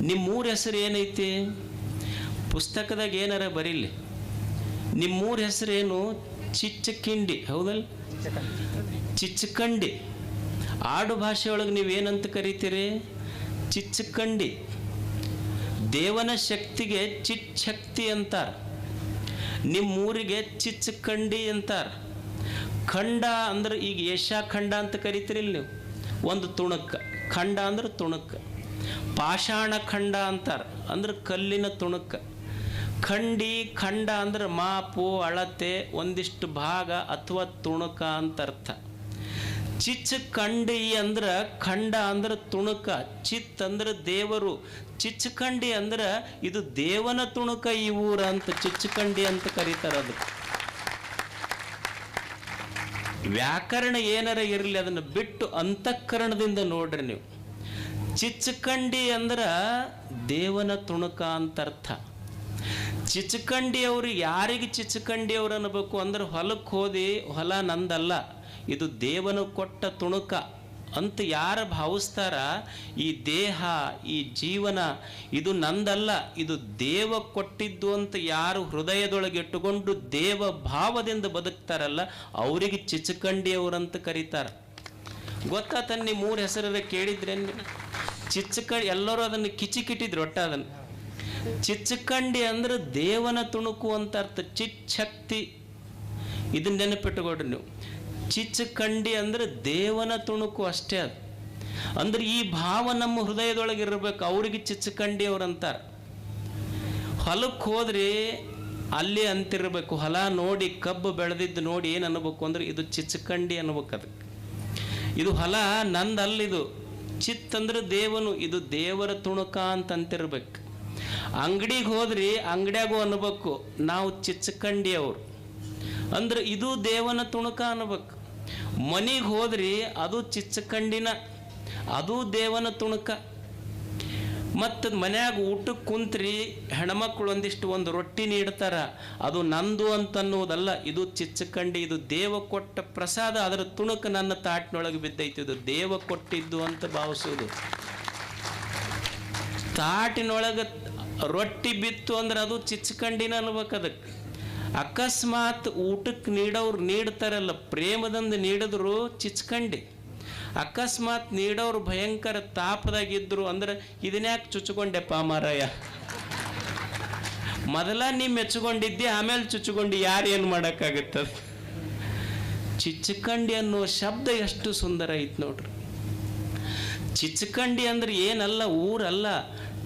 ನಿಮ್ಮೂರ ಹೆಸರು ಏನೈತಿ? ಪುಸ್ತಕದಾಗ ಏನಾರ ಬರೀಲಿ. ನಿಮ್ಮೂರ ಹೆಸರೇನು? ಚಿಚ್ಚಕಿಂಡಿ, ಹೌದಲ್ಲ? ಚಿಚ್ಚಕಂಡಿ. ಆಡು ಭಾಷೆಯೊಳಗೆ ನೀವೇನಂತ ಕರಿತೀರಿ? ಚಿಚ್ಚಕಂಡಿ. ದೇವನ ಶಕ್ತಿಗೆ ಚಿಚ್ಚಕ್ತಿ ನಿಮ್ಮ ನಿಮ್ಮೂರಿಗೆ ಚಿಚ್ಚಕಂಡಿ ಅಂತಾರೆ. ಖಂಡ ಅಂದ್ರೆ ಈಗ ಏಷ್ಯಾ ಖಂಡ ಅಂತ ಕರಿತೀರಿ ನೀವು? ಒಂದು ತುಣುಕ. ಖಂಡ ಅಂದ್ರೆ ತುಣುಕ. ಪಾಷಾಣ ಖಂಡ ಅಂತಾರೆ. ಅಂದ್ರೆ ಕಲ್ಲಿನ ತುಣುಕ. ಖಂಡಿ, ಖಂಡ ಅಂದ್ರೆ ಮಾಪು ಅಳತೆ, ಒಂದಿಷ್ಟು ಭಾಗ ಅಥವಾ ತುಣುಕ ಅಂತ ಅರ್ಥ. ಚಿಚ್ ಖಂಡಿ ಅಂದ್ರೆ ಖಂಡ ಅಂದ್ರೆ ತುಣುಕ, ಚಿತ್ ಅಂದ್ರೆ ದೇವರು. ಚಿಚ್ಚಕಂಡಿ ಅಂದ್ರೆ ಇದು ದೇವನ ತುಣುಕ ಈ ಊರ ಅಂತ ಚಿಚ್ಚಕಂಡಿ ಅಂತ ಕರೀತಾರೆ ಅದು. ವ್ಯಾಕರಣ ಏನಾರ ಇರಲಿ ಅದನ್ನು ಬಿಟ್ಟು ಅಂತಃಕರಣದಿಂದ ನೋಡ್ರಿ ನೀವು. ಚಿಚ್ಚಕಂಡಿ ಅಂದ್ರೆ ದೇವನ ತುಣುಕ ಅಂತ ಅರ್ಥ. ಚಿಚ್ಚಕಂಡಿ ಅವರು ಯಾರಿಗೆ ಚಿಚ್ಚಕಂಡಿ ಅವ್ರು ಅನ್ಬೇಕು ಅಂದ್ರೆ ಹೊಲಕ್ಕೆ ಹೋದಿ, ಹೊಲ ನಂದಲ್ಲ, ಇದು ದೇವನು ಕೊಟ್ಟ ತುಣುಕ ಅಂತ ಯಾರು ಭಾವಿಸ್ತಾರ? ಈ ದೇಹ, ಈ ಜೀವನ, ಇದು ನಂದಲ್ಲ, ಇದು ದೇವ ಕೊಟ್ಟಿದ್ದು ಅಂತ ಯಾರು ಹೃದಯದೊಳಗೆ ಇಟ್ಟುಕೊಂಡು ದೇವ ಭಾವದಿಂದ ಬದುಕ್ತಾರಲ್ಲ, ಅವರಿಗೆ ಅಂತ ಕರೀತಾರೆ. ಗೊತ್ತಾ ತನ್ನಿ ಮೂರು ಹೆಸರ ಕೇಳಿದ್ರೆ ಚಿಚ್ಚಕ ಎಲ್ಲರೂ ಅದನ್ನು ಕಿಚಿಕಿಟ್ಟಿದ್ರು ಒಟ್ಟ ಅದನ್ನು ಚಿಚ್ಚಕಂಡಿ ಅಂದ್ರೆ ದೇವನ ತುಣುಕು ಅಂತ ಅರ್ಥ. ಚಿಚ್ಛಕ್ತಿ ಇದನ್ನ ನೆನಪಿಟ್ಟುಕೊಡ್ರಿ ನೀವು. ಚಿಚ್ಚಕಂಡಿ ಅಂದ್ರೆ ದೇವನ ತುಣುಕು ಅಷ್ಟೇ ಅದು. ಅಂದ್ರೆ ಈ ಭಾವ ನಮ್ಮ ಹೃದಯದೊಳಗೆ ಇರಬೇಕು. ಅವ್ರಿಗೆ ಚಿಚ್ಚಕಂಡಿ ಅವ್ರು ಅಂತಾರೆ. ಹೊಲಕ್ಕೆ ಹೋದ್ರಿ ಅಲ್ಲಿ ಅಂತಿರಬೇಕು. ಹೊಲ ನೋಡಿ, ಕಬ್ಬು ಬೆಳೆದಿದ್ದು ನೋಡಿ ಏನು ಅನ್ಬೇಕು ಅಂದ್ರೆ ಇದು ಚಿಚ್ಚಕಂಡಿ ಅನ್ಬೇಕು ಅದಕ್ಕೆ. ಇದು ಹೊಲ ನಂದಲ್ಲಿದು. ಚಿತ್ತಂದ್ರೆ ದೇವನು. ಇದು ದೇವರ ತುಣುಕ ಅಂತ ಅಂತಿರ್ಬೇಕು. ಅಂಗಡಿಗೆ ಹೋದ್ರಿ, ಅಂಗಡಿಯಾಗೂ ಅನ್ಬೇಕು. ನಾವು ಚಿಚ್ಚಕಂಡಿ ಅವರು ಅಂದ್ರೆ ಇದು ದೇವನ ತುಣುಕ ಅನ್ಬೇಕು. ಮನೆಗೆ ಹೋದ್ರಿ, ಅದು ಚಿಚ್ಚಕಂಡಿನ, ಅದು ದೇವನ ತುಣುಕ. ಮತ್ತು ಮನ್ಯಾಗ ಊಟಕ್ಕೆ ಕುಂತ್ರಿ, ಹೆಣ್ಮಕ್ಳು ಒಂದಿಷ್ಟು ಒಂದು ರೊಟ್ಟಿ ನೀಡ್ತಾರ, ಅದು ನಂದು ಅಂತನ್ನುವುದಲ್ಲ, ಇದು ಚಿಚ್ಚಕಂಡಿ, ಇದು ದೇವ ಕೊಟ್ಟ ಪ್ರಸಾದ. ಅದರ ತುಣುಕ ನನ್ನ ತಾಟಿನೊಳಗೆ ಬಿದ್ದೈತಿ, ಇದು ದೇವ ಕೊಟ್ಟಿದ್ದು ಅಂತ ಭಾವಿಸೋದು ತಾಟಿನೊಳಗೆ ರೊಟ್ಟಿ ಬಿತ್ತು ಅಂದ್ರೆ ಅದು ಚಿಚ್ಕಂಡಿನ ಅನ್ಬೇಕು ಅದಕ್ಕೆ. ಅಕಸ್ಮಾತ್ ಊಟಕ್ಕೆ ನೀಡೋರು ನೀಡ್ತಾರಲ್ಲ, ಪ್ರೇಮದಿಂದ ನೀಡಿದ್ರು ಚಿಚ್ಕಂಡಿ. ಅಕಸ್ಮಾತ್ ನೀಡೋರು ಭಯಂಕರ ತಾಪದಾಗಿದ್ರು ಅಂದ್ರೆ ಇದನ್ಯಾಕೆ ಚುಚ್ಕೊಂಡೆಪ್ಪ ಮಾರಾಯ? ಮೊದಲ ನೀ ಮೆಚ್ಕೊಂಡಿದ್ದೆ, ಆಮೇಲೆ ಚುಚ್ಕೊಂಡು ಯಾರು ಏನು ಚಿಚ್ಚಕಂಡಿ ಅನ್ನೋ ಶಬ್ದ ಎಷ್ಟು ಸುಂದರ ಐತೆ ನೋಡ್ರಿ. ಚಿಚ್ಚಕಂಡಿ ಅಂದ್ರೆ ಏನಲ್ಲ, ಊರಲ್ಲ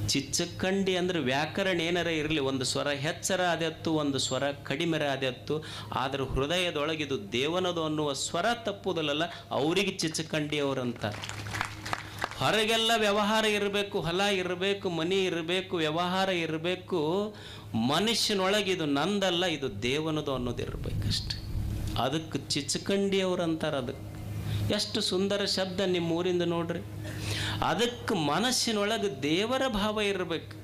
ಚಿಚ್ಚಕಂಡಿ ಅಂದ್ರೆ ವ್ಯಾಕರಣ ಏನಾರ ಇರಲಿ, ಒಂದು ಸ್ವರ ಹೆಚ್ಚರ ಅದೆತ್ತು ಒಂದು ಸ್ವರ ಕಡಿಮೆರ ಆದತ್ತು, ಆದರೆ ಹೃದಯದೊಳಗಿದು ದೇವನದು ಅನ್ನುವ ಸ್ವರ ತಪ್ಪುದಲ್ಲ ಅವರಿಗೆ ಚಿಚ್ಚಕಂಡಿ ಅವರಂತ. ಹೊರಗೆಲ್ಲ ವ್ಯವಹಾರ ಇರಬೇಕು, ಹೊಲ ಇರಬೇಕು, ಮನಿ ಇರಬೇಕು, ವ್ಯವಹಾರ ಇರಬೇಕು ಮನುಷ್ಯನೊಳಗಿದು ನಂದಲ್ಲ, ಇದು ದೇವನದು ಅನ್ನೋದು ಇರಬೇಕಷ್ಟೆ. ಅದಕ್ಕೆ ಚಿಚ್ಚಕಂಡಿ ಅವ್ರು ಅಂತಾರೆ ಅದಕ್ಕೆ. ಎಷ್ಟು ಸುಂದರ ಶಬ್ದ ನಿಮ್ಮ ಊರಿಂದ ನೋಡ್ರಿ. ಅದಕ್ಕೆ ಮನಸ್ಸಿನೊಳಗೆ ದೇವರ ಭಾವ ಇರಬೇಕು.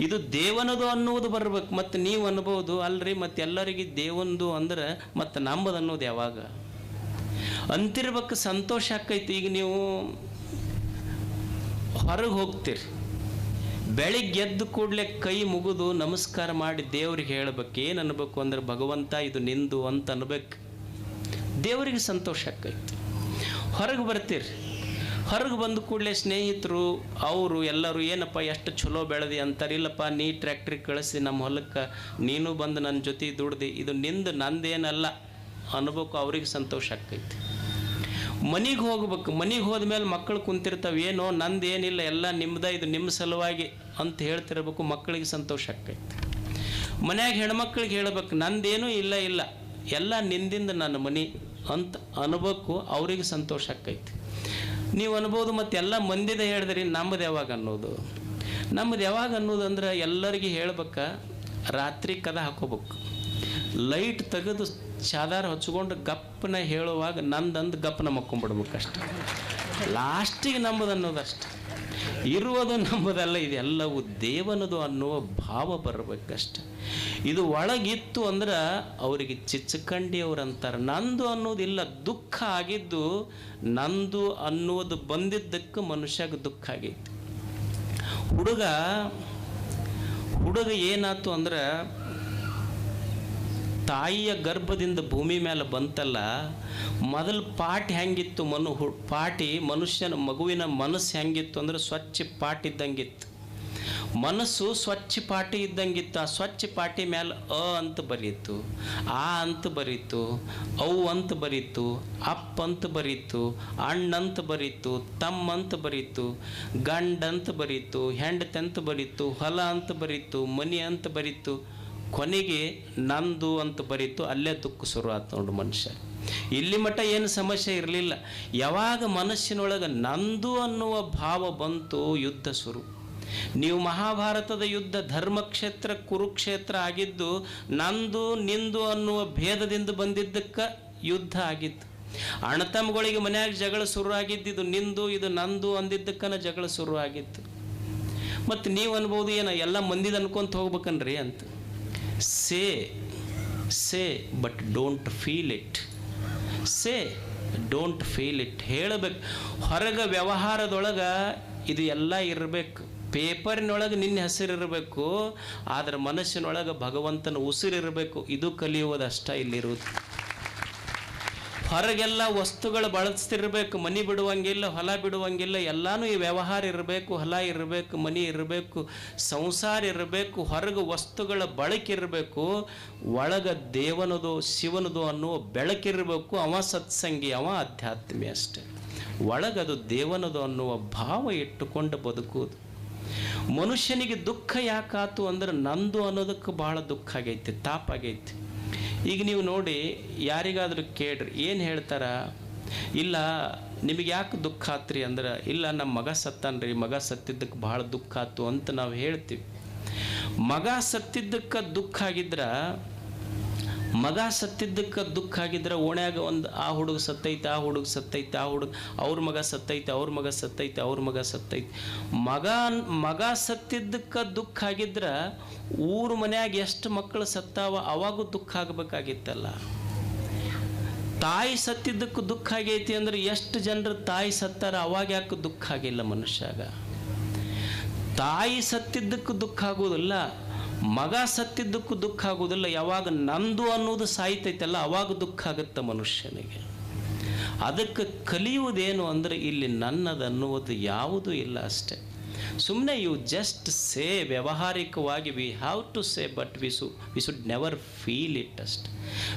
ಇದು ದೇವನದು ಅನ್ನುವುದು ಬರ್ಬೇಕು ಮತ್ತು ನೀವು ಅನ್ಬೋದು ಅಲ್ರಿ ಮತ್ತು ಎಲ್ಲರಿಗೆ ದೇವಂದು ಅಂದ್ರೆ ಮತ್ತು ನಂಬದು ಅನ್ನೋದು ಯಾವಾಗ? ಅಂತಿರ್ಬೇಕು, ಸಂತೋಷ ಆಕೈತಿ, ಈಗ ನೀವು ಹೊರಗೆ ಹೋಗ್ತೀರಿ. ಬೆಳಿಗ್ಗೆ ಎದ್ದು ಕೂಡಲೇ ಕೈ ಮುಗಿದು ನಮಸ್ಕಾರ ಮಾಡಿ ದೇವ್ರಿಗೆ ಹೇಳ್ಬೇಕು, ಏನು ಅನ್ಬೇಕು ಅಂದ್ರೆ, ಭಗವಂತ ಇದು ನಿಂದು ಅಂತ ಅನ್ಬೇಕು. ದೇವರಿಗೆ ಸಂತೋಷ ಆಕೈತಿ. ಹೊರಗೆ ಬರ್ತೀರಿ. ಹೊರಗೆ ಬಂದ ಕೂಡಲೇ ಸ್ನೇಹಿತರು, ಅವರು ಎಲ್ಲರೂ, ಏನಪ್ಪ, ಎಷ್ಟು ಚಲೋ ಬೆಳೆದಿ ಅಂತಾರೆ. ಇಲ್ಲಪ್ಪ, ನೀ ಟ್ರ್ಯಾಕ್ಟ್ರಿಗೆ ಕಳಿಸಿ ನಮ್ಮ ಹೊಲಕ್ಕೆ ನೀನು ಬಂದು ನನ್ನ ಜೊತೆ ದುಡ್ದು. ಇದು ನಿಂದು, ನಂದೇನಲ್ಲ. ಅನ್ಬೇಕು, ಅವ್ರಿಗೆ ಸಂತೋಷ ಆಕೈತಿ ಮನೆಗೆ ಹೋಗ್ಬೇಕು. ಮನೆಗೆ ಹೋದ್ಮೇಲೆ ಮಕ್ಕಳು ಕುಂತಿರ್ತಾವೆ, ಏನೋ, ನಂದು ಏನಿಲ್ಲ, ಎಲ್ಲ ನಿಮ್ದ, ಇದು ನಿಮ್ಮ ಸಲುವಾಗಿ ಅಂತ ಹೇಳ್ತಿರ್ಬೇಕು. ಮಕ್ಕಳಿಗೆ ಸಂತೋಷ ಆಕೈತಿ ಮನ್ಯಾಗ ಹೆಣ್ಮಕ್ಳಿಗೆ ಹೇಳ್ಬೇಕು, ನಂದೇನೂ ಇಲ್ಲ ಇಲ್ಲ. ಎಲ್ಲ ನಿಂದಿಂದ ನನ್ನ ಮನೆ ಅಂತ ಅನ್ಬೇಕು. ಅವ್ರಿಗೆ ಸಂತೋಷ ಆಕೈತಿ ನೀವು ಅನ್ಬೋದು ಮತ್ತೆ ಎಲ್ಲ ಮಂದಿದ ಹೇಳಿದ್ರಿ ನಮ್ಮದು ಯಾವಾಗ ಅನ್ನೋದು. ನಮ್ಮದು ಯಾವಾಗ ಅನ್ನೋದು ಅಂದ್ರೆ ಎಲ್ಲರಿಗೆ ಹೇಳ್ಬೇಕ, ರಾತ್ರಿ ಕದ ಹಾಕೋಬೇಕು. ಲೈಟ್ ತೆಗೆದು ಚಾದಾರ ಹಚ್ಕೊಂಡು ಗಪ್ಪನ ಹೇಳುವಾಗ ನಂದಂದು ಗಪ್ಪನ ಮಕ್ಕೊಂಡ್ಬಿಡ್ಬೇಕಷ್ಟೆ ಲಾಸ್ಟಿಗೆ ನಂಬುದು ಅನ್ನೋದಷ್ಟೆ. ಇರುವುದು ನಂಬುದಲ್ಲ ಇದೆಲ್ಲವೂ ದೇವನದು ಅನ್ನುವ ಭಾವ ಬರಬೇಕಷ್ಟೆ. ಇದು ಒಳಗಿತ್ತು ಅಂದ್ರೆ ಅವರಿಗೆ ಚಿಚ್ಚಕಂಡಿ ಅವ್ರು ಅಂತಾರೆ ನಂದು ಅನ್ನೋದಿಲ್ಲ, ದುಃಖ ಆಗಿದ್ದು ನಂದು ಅನ್ನೋದು ಬಂದಿದ್ದಕ್ಕೆ ಮನುಷ್ಯಗೆ ದುಃಖ ಆಗೈತಿ. ಹುಡುಗ ಹುಡುಗ ಏನಾಯ್ತು ಅಂದ್ರೆ ತಾಯಿಯ ಗರ್ಭದಿಂದ ಭೂಮಿ ಮೇಲೆ ಬಂತಲ್ಲ, ಮೊದಲು ಪಾಟಿ ಹೆಂಗಿತ್ತು ಮನು ಪಾಟಿ ಮನುಷ್ಯನ ಮಗುವಿನ ಮನಸ್ಸು ಹೆಂಗಿತ್ತು ಅಂದ್ರೆ ಸ್ವಚ್ಛ ಪಾಟಿ ಇದ್ದಂಗಿತ್ತು. ಮನಸ್ಸು ಸ್ವಚ್ಛ ಪಾಟಿ ಇದ್ದಂಗಿತ್ತು, ಆ ಸ್ವಚ್ಛ ಪಾಟಿ ಮೇಲೆ ಅ ಅಂತ ಬರೀತು, ಆ ಅಂತ ಬರೀತು ಅವು ಅಂತ ಬರೀತು, ಅಪ್ಪ ಅಂತ ಬರೀತು ಅಣ್ಣಂತ ಬರೀತು, ತಮ್ಮ ಅಂತ ಬರೀತು ಗಂಡಂತ ಬರೀತು, ಹೆಂಡತಿ ಅಂತ ಬರೀತು, ಹೊಲ ಅಂತ ಬರೀತು, ಮನಿ ಅಂತ ಬರೀತು. ಕೊನೆಗೆ ನಂದು ಅಂತ ಬರೀತು, ಅಲ್ಲೇ ತುಕ್ಕು ಶುರು ಆಯ್ತು ನೋಡು ಮನುಷ್ಯ. ಇಲ್ಲಿ ಮಟ್ಟ ಏನು ಸಮಸ್ಯೆ ಇರಲಿಲ್ಲ. ಯಾವಾಗ ಮನಸ್ಸಿನೊಳಗೆ ನಂದು ಅನ್ನುವ ಭಾವ ಬಂತು, ಯುದ್ಧ ಶುರು. ನೀವು ಮಹಾಭಾರತದ ಯುದ್ಧ, ಧರ್ಮಕ್ಷೇತ್ರ, ಕುರುಕ್ಷೇತ್ರ ಆಗಿದ್ದು, ನಂದು, ನಿಂದು ಅನ್ನುವ ಭೇದದಿಂದ ಬಂದಿದ್ದಕ್ಕೆ ಯುದ್ಧ ಆಗಿತ್ತು. ಅಣ್ಣತಮ್ಮಗಳಿಗೆ ಮನೆಯಾಗ ಜಗಳ ಶುರು ಆಗಿದ್ದು ಇದು ನಿಂದು, ಇದು ನಂದು ಅಂದಿದ್ದಕ್ಕನ ಜಗಳ ಶುರು ಆಗಿತ್ತು ಮತ್ತು ನೀವು ಅನ್ಬೋದು ಏನೋ, ಎಲ್ಲ ಮಂದಿದ ಅನ್ಕೊಂತ ಹೋಗ್ಬೇಕನ್ರಿ ಅಂತ. Say say but don't feel it say don't feel it ಹೇಳಬೇಕು. ಹೊರಗೆ ವ್ಯವಹಾರದೊಳಗೆ ಇದು ಎಲ್ಲ ಇರಬೇಕು. ಪೇಪರಿನೊಳಗೆ ನಿನ್ನ ಹೆಸರಿರಬೇಕು ಆದ್ರೆ ಮನಸ್ಸಿನೊಳಗೆ ಭಗವಂತನ ಉಸಿರಿರಬೇಕು. ಇದು ಕಲಿಯುವುದಷ್ಟ ಇಲ್ಲಿರುವುದು. ಹೊರಗೆಲ್ಲ ವಸ್ತುಗಳು ಬಳಸ್ತಿರ್ಬೇಕು, ಮನಿ ಬಿಡುವಂಗಿಲ್ಲ, ಹೊಲ ಬಿಡುವಂಗಿಲ್ಲ, ಎಲ್ಲಾನು ಈ ವ್ಯವಹಾರ ಇರಬೇಕು, ಹೊಲ ಇರಬೇಕು, ಮನಿ ಇರಬೇಕು, ಸಂಸಾರ ಇರಬೇಕು, ಹೊರಗೆ ವಸ್ತುಗಳ ಬಳಕಿರಬೇಕು ಒಳಗ ದೇವನದು, ಶಿವನದು ಅನ್ನುವ ಬೆಳಕಿರಬೇಕು ಅವ ಸತ್ಸಂಗಿ, ಅವ ಅಧ್ಯಾತ್ಮಿ ಅಷ್ಟೆ. ಒಳಗದು ದೇವನದು ಅನ್ನುವ ಭಾವ ಇಟ್ಟುಕೊಂಡು ಬದುಕುವುದು. ಮನುಷ್ಯನಿಗೆ ದುಃಖ ಯಾಕಾತು ಅಂದ್ರೆ ನಂದು ಅನ್ನೋದಕ್ಕೆ ಬಹಳ ದುಃಖ ಆಗೈತಿ, ತಾಪ ಆಗೈತಿ. ಈಗ ನೀವು ನೋಡಿ ಯಾರಿಗಾದರೂ ಕೇಳ್ರಿ, ಏನು ಹೇಳ್ತಾರ? ಇಲ್ಲ, ನಿಮಗೆ ಯಾಕೆ ದುಃಖ ಆತ್ರಿ ಅಂದ್ರೆ, ಇಲ್ಲ ನಮ್ಮ ಮಗ ಸತ್ತಾನ್ರಿ, ಮಗ ಸತ್ತಿದ್ದಕ್ಕೆ ಭಾಳ ದುಃಖ ಆತು ಅಂತ ನಾವು ಹೇಳ್ತೀವಿ. ಮಗ ಸತ್ತಿದ್ದಕ್ಕೆ ದುಃಖ ಆಗಿದ್ರ ಮಗ ಸತ್ತಿದ್ದಕ್ಕೆ ದುಃಖ ಆಗಿದ್ರೆ ಓಣ್ಯಾಗ ಒಂದು ಆ ಹುಡುಗ ಸತ್ತೈತೆ, ಆ ಹುಡುಗ ಸತ್ತೈತೆ, ಆ ಹುಡುಗ ಅವ್ರ ಮಗ ಸತ್ತೈತೆ, ಅವ್ರ ಮಗ ಸತ್ತೈತೆ, ಅವ್ರ ಮಗ ಸತ್ತೈತೆ. ಮಗ ಮಗ ಸತ್ತಿದ್ದಕ್ಕೆ ದುಃಖ ಆಗಿದ್ರೆ ಊರ ಮನ್ಯಾಗ ಎಷ್ಟು ಮಕ್ಕಳು ಸತ್ತಾವ ಅವಾಗೂ ದುಃಖ ಆಗಬೇಕಾಗಿತ್ತಲ್ಲ. ತಾಯಿ ಸತ್ತಿದ್ದಕ್ಕೂ ದುಃಖ ಆಗೈತಿ ಅಂದ್ರೆ ಎಷ್ಟು ಜನರು ತಾಯಿ ಸತ್ತಾರ ಅವಾಗ ಯಾಕೆ ದುಃಖ ಆಗಿಲ್ಲ ಮನುಷ್ಯಾಗ? ತಾಯಿ ಸತ್ತಿದ್ದಕ್ಕೂ ದುಃಖ ಆಗೋದಿಲ್ಲ ಮಗ ಸತ್ತಿದ್ದಕ್ಕೂ ದುಃಖ ಆಗೋದಿಲ್ಲ ಯಾವಾಗ ನಂದು ಅನ್ನೋದು ಸಾಯ್ತೈತಲ್ಲ, ಅವಾಗ ದುಃಖ ಆಗುತ್ತೆ ಮನುಷ್ಯನಿಗೆ. ಅದಕ್ಕೆ ಕಲಿಯುವುದೇನು ಅಂದರೆ ಇಲ್ಲಿ ನನ್ನದು ಅನ್ನುವುದು ಯಾವುದೂ ಇಲ್ಲ ಅಷ್ಟೆ. ಸುಮ್ಮನೆ you just say ವ್ಯಾವಹಾರಿಕವಾಗಿ we have to say but we ಸು we should never feel it ಅಷ್ಟೆ.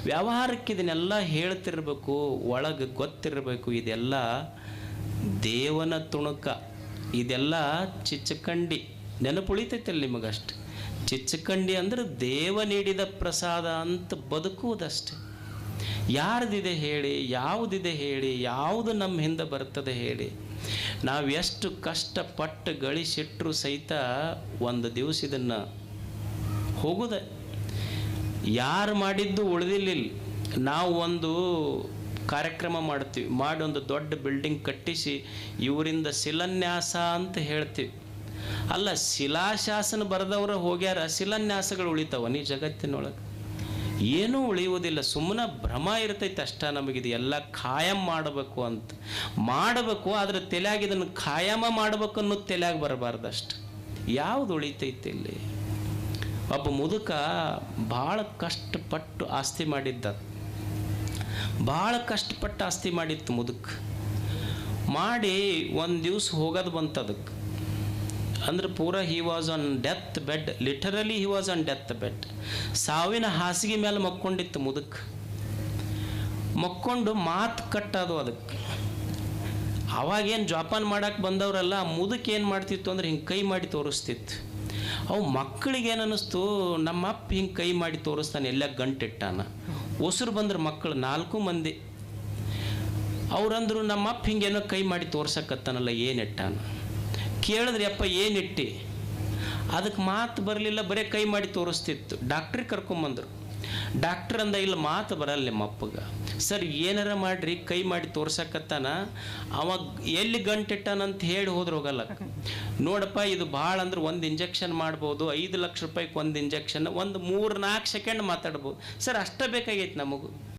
ವ್ಯವಹಾರಕ್ಕೆ ಇದನ್ನೆಲ್ಲ ಹೇಳ್ತಿರ್ಬೇಕು, ಒಳಗೆ ಗೊತ್ತಿರಬೇಕು, ಇದೆಲ್ಲ ದೇವನ ತುಣುಕ, ಇದೆಲ್ಲ ಚಿಚ್ಚಕಂಡಿ. ನೆನಪುಳಿತೈತಲ್ಲ ನಿಮಗಷ್ಟೆ. ಚಿಚ್ಚಕಂಡಿ ಅಂದ್ರೆ ದೇವ ನೀಡಿದ ಪ್ರಸಾದ ಅಂತ ಬದುಕುವುದಷ್ಟೆ. ಯಾರ್ದಿದೆ ಹೇಳಿ, ಯಾವುದಿದೆ ಹೇಳಿ, ಯಾವುದು ನಮ್ಮ ಹಿಂದೆ ಬರ್ತದೆ ಹೇಳಿ. ನಾವು ಎಷ್ಟು ಕಷ್ಟಪಟ್ಟು ಗಳಿಸಿಟ್ರು ಸಹಿತ ಒಂದು ದಿವಸ ಇದನ್ನು ಹೋಗುದ. ಯಾರು ಮಾಡಿದ್ದು ಉಳಿದಿಲ್ಲ ನಾವು ಒಂದು ಕಾರ್ಯಕ್ರಮ ಮಾಡ್ತೀವಿ. ಮಾಡಿ ಒಂದು ದೊಡ್ಡ ಬಿಲ್ಡಿಂಗ್ ಕಟ್ಟಿಸಿ, ಇವರಿಂದ ಶಿಲಾನ್ಯಾಸ ಅಂತ ಹೇಳ್ತೀವಿ. ಅಲ್ಲ ಶಿಲಾಶಾಸನ ಬರೆದವರು ಹೋಗ್ಯಾರ, ಶಿಲಾನ್ಯಾಸಗಳು ಉಳಿತಾವ ನೀ ಜಗತ್ತಿನೊಳಗೆ. ಏನೂ ಉಳಿಯುವುದಿಲ್ಲ, ಸುಮ್ಮನೆ ಭ್ರಮ ಇರ್ತೈತೆ ಅಷ್ಟ ನಮಗಿದು, ಎಲ್ಲ ಖಾಯಂ ಮಾಡಬೇಕು ಅಂತ. ಮಾಡಬೇಕು, ಆದರೆ ತಲೆಯಾಗಿ ಇದನ್ನು ಖಾಯಮ ಮಾಡಬೇಕು ಅನ್ನೋದು ತಲೆಯಾಗಿ ಬರಬಾರ್ದು ಅಷ್ಟು. ಯಾವುದು ಉಳಿತೈತೆ ಇಲ್ಲಿ? ಒಬ್ಬ ಮುದುಕ ಭಾಳ ಕಷ್ಟಪಟ್ಟು ಆಸ್ತಿ ಮಾಡಿದ್ದ. ಭಾಳ ಕಷ್ಟಪಟ್ಟು ಆಸ್ತಿ ಮಾಡಿತ್ತು ಮುದುಕ. ಮಾಡಿ ಒಂದು ದಿವ್ಸ ಹೋಗೋದು ಬಂತು ಅದಕ್ಕೆ ಅಂದ್ರೆ ಪೂರ he was on death bed literally he was on death bed ಸಾವಿನ ಹಾಸಿಗೆ ಮೇಲೆ ಮಕ್ಕೊಂಡಿತ್ತು ಮುದುಕ್. ಮಕ್ಕೊಂಡು ಮಾತು ಕಟ್ಟದು ಅದಕ್ಕೆ ಅವಾಗೇನು ಜೋಪಾನ ಮಾಡಕ್ಕೆ ಬಂದವರಲ್ಲ ಮುದುಕ್ ಏನು ಮಾಡ್ತಿತ್ತು ಅಂದ್ರೆ ಹಿಂಗೆ ಕೈ ಮಾಡಿ ತೋರಿಸ್ತಿತ್ತು. ಅವು ಮಕ್ಕಳಿಗೆ ಏನು ಅನ್ನಿಸ್ತು, ನಮ್ಮ ಅಪ್ಪ ಹಿಂಗೆ ಕೈ ಮಾಡಿ ತೋರಿಸ್ತಾನೆ, ಎಲ್ಲ ಗಂಟಿಟ್ಟಾನ. ಉಸಿರು ಬಂದ್ರೆ ಮಕ್ಕಳು ನಾಲ್ಕು ಮಂದಿ. ಅವರಂದ್ರು, ನಮ್ಮ ಅಪ್ಪ ಹಿಂಗೇನೋ ಕೈ ಮಾಡಿ ತೋರ್ಸಕತ್ತಾನಲ್ಲ ಏನಿಟ್ಟಾನ ಕೇಳಿದ್ರಿ ಅಪ್ಪ ಏನಿಟ್ಟಿ ಅದಕ್ಕೆ ಮಾತು ಬರಲಿಲ್ಲ, ಬರೀ ಕೈ ಮಾಡಿ ತೋರಿಸ್ತಿತ್ತು. ಡಾಕ್ಟ್ರಿಗೆ ಕರ್ಕೊಂಬಂದರು. ಡಾಕ್ಟ್ರ್ ಅಂದ, ಇಲ್ಲಿ, ಮಾತು ಬರಲ್ಲ ನಿಮ್ಮ ಅಪ್ಪಗೆ. ಸರ್, ಏನಾರ ಮಾಡ್ರಿ, ಕೈ ಮಾಡಿ ತೋರ್ಸಕತ್ತಾನ. ಅವ ಎಲ್ಲಿ ಗಂಟಿಟ್ಟಾನಂತ ಹೇಳಿ ಹೋದ್ರೆ ಹೋಗಲ್ಲ. ನೋಡಪ್ಪ, ಇದು ಭಾಳ ಅಂದ್ರೆ ಒಂದು ಇಂಜೆಕ್ಷನ್ ಮಾಡ್ಬೋದು, ಐದು ಲಕ್ಷ ರೂಪಾಯಿಗೆ ಒಂದು ಇಂಜೆಕ್ಷನ್, ಒಂದು ಮೂರು ನಾಲ್ಕು ಸೆಕೆಂಡ್ ಮಾತಾಡ್ಬೋದು. ಸರ್, ಅಷ್ಟೇ ಬೇಕಾಗೈತೆ ನಮಗೂ.